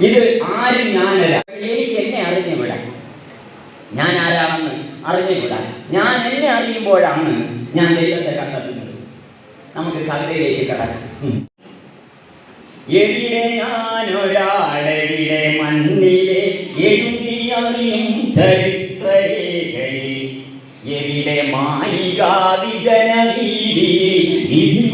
ഇത് ആരും ഞാനല്ല. എനിക്ക് എന്നെ അറിഞ്ഞുവിടാൻ ഞാൻ ആരാണെന്ന് അറിഞ്ഞുവിടാൻ ഞാൻ എന്നെ അറിയുമ്പോഴാണ് ഞാൻ ദൈവത്തെ കണ്ടെത്തുന്നത്. നമുക്ക് കവിതയിലേക്ക് കടക്കാം. എവിടെ ഞാനൊരാളെവിടെ മണ്ണിലെ എഴുതിയറിയും ചരിത്രരേഖയിൽ. എവിടെ മായികാ വിജനവീതി വിധി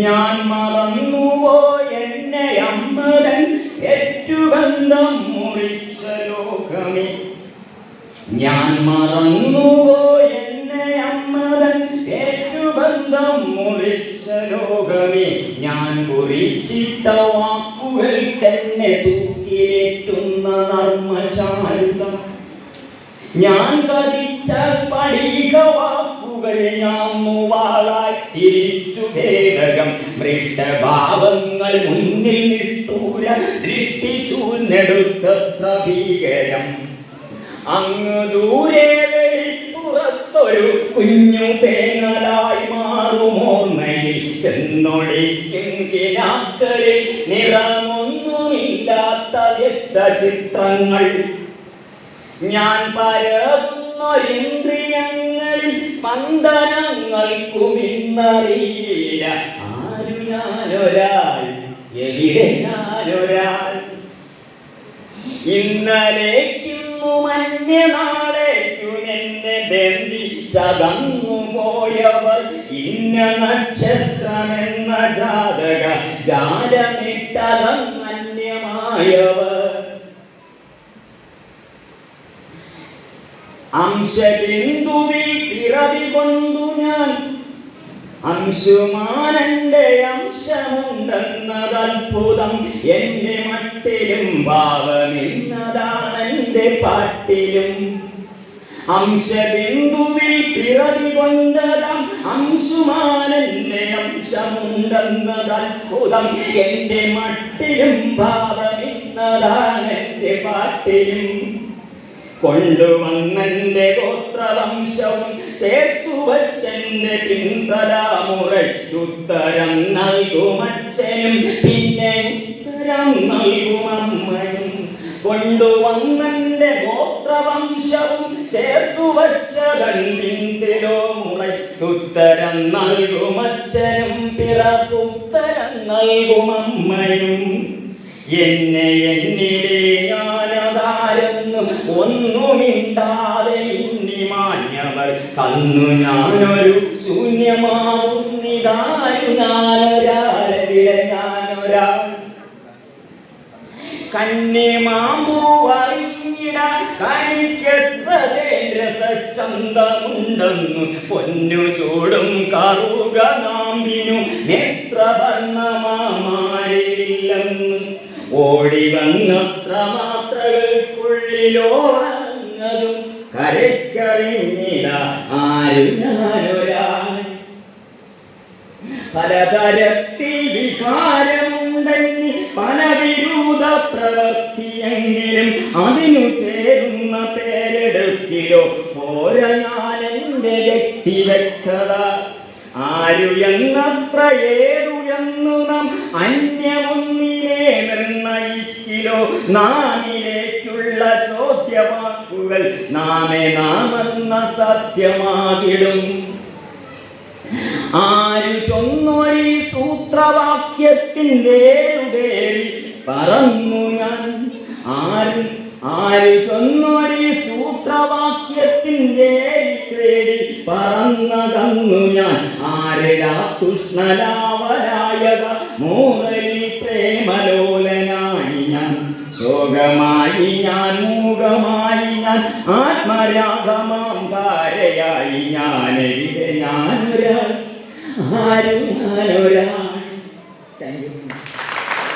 ഞാൻ മറന്നുവോ എന്നെ അമ്മതൻ ഏറ്റുബന്ധം മുറിച്ച ലോകമേ? ഞാൻ മറന്നുപോ ലോകമേ ഞാൻ കുറിച്ചിട്ട വാക്കുകൾ തന്നെ തൂക്കിലേറ്റുന്ന നർമ്മചാരുത ഞാൻ കതിച്ച സ്ഫടിക വാക്കുകൾ ഞാൻ മുവാളായി തിരിച്ചു ഭേദകം. മൃഷ്ടഭാവങ്ങൾ മുന്നിൽ നിട്ടൂര ദൃഷ്ടിച്ചു ചൂന്നെടുത്തത്ര ഭീകരം അങ്ങ് ദൂരെ വെളിപ്പുറത്തൊരു കുഞ്ഞു തേങ്ങലായി മാറുമോർമ്മയിൽ ചെന്നൊളിക്കും കിനാക്കളിൽ നിറമൊന്നുമില്ലാത്ത വ്യക്തചിത്രങ്ങൾ ഞാൻ പരതുന്നൊരിന്ദ്രിയങ്ങളിൽ സ്പന്ദനങ്ങൾക്കുമിന്നറിയില്ല ആരു ഞാനൊരാൾ? എവിടെ ഞാനൊരാൾ? ഇന്നലേക്കുന്നു മഞ്ഞനാളേക്കും എന്നെ ബന്ധിച്ചകന്നു പോയവർ ഇന്ന നക്ഷത്രമെന്ന ജാതക ജാലമിട്ടതന്യമായവർ അംശബിന്ദുവിൽ പിറവി കൊണ്ടു ഞാൻ. അംശുമാനന്റെ അംശമുണ്ടെന്നത് അത്ഭുതം എന്റെ മട്ടിലും ഭാവമെന്നതാണ് എന്റെ പാട്ടിലും. അംശബിന്ദുവിൽ പിറവി കൊണ്ടതാം അംശുമാനന്റെ അംശമുണ്ടെന്നതത്ഭുതം എന്റെ മട്ടിലും ഭാവമെന്നതാണ് എന്റെ പാട്ടിലും. കൊണ്ടുവന്നെന്റെ ഗോത്രവംശവും ചേർത്തു വച്ചെന്റെ പിന്തലാമുറയ്ക്കുത്തരം നൽകുമച്ഛനും പിന്നെ ഉത്തരം നൽകുമമ്മയും. കൊണ്ടുവന്നെന്റെ ഗോത്രവംശവും ചേർത്തു വച്ചതൻ പിന്തിലോ മുളയ്ക്കുത്തരം നൽകുമച്ഛനും പിറക്കുത്തരം നൽകുമമ്മയും എന്നെ എന്നിലെ ഞാനതാരെന്നും ഒന്നുമിണ്ടാതെ ഇന്നി മാന്യവർ തന്നു ഞാനൊരു ശൂന്യമാവുന്നിതായു ഞാനൊരാളെവിടെ ഞാനൊരാൾ കണ്ണിമാമ്പൂ അറിഞ്ഞിടാൻ രസച്ചന്തമുണ്ടെന്നു പൊന്നു ചൂടും കറുക നാമ്പിനും നേത്രവർണമാരില്ലെന്ന് ഓടി വന്നത്ര മാത്രകൾക്കുള്ളിലോറങ്ങതും കരയ്ക്കറിഞ്ഞിട ആരും ഞാനൊരാൾ. പലതരത്തിൽ വികാരമുണ്ടെങ്കിൽ പല വിരൂത പ്രവൃത്തിയെങ്കിലും അതിനു ചേരുന്ന പേരെടുക്കിലോ ഓരോ വ്യക്തി വ്യക്തത ആരു എന്നത്ര ഏതു എന്നു നാം അന്യമൊന്നിനെ നിർണയിക്കിലോ. നാമിലേക്കുള്ള ചോദ്യവാക്കുകൾ നാമെ നാമെന്ന സത്യമാകിടും. ചൊന്നൊരി സൂത്രവാക്യത്തിന്റെ ഉടേരി പറന്നു ഞാൻ. ആര് ആര് ചൊന്നൊരി സൂത്രവാക്യത്തിന്റെ തേടി പറന്നതന്നു ഞാൻ. ആരടാ കൃഷ്ണലാവരായക മൂകലിൽ പ്രേമലോലനായി ഞാൻ. ശോകമായി ഞാൻ മൂകമായി ഞാൻ ആത്മരാഗമാം ധാരയായി ഞാൻ എവിടെ ഞാനൊരാൾ? ആരും ഞാനൊരാൾ 等于。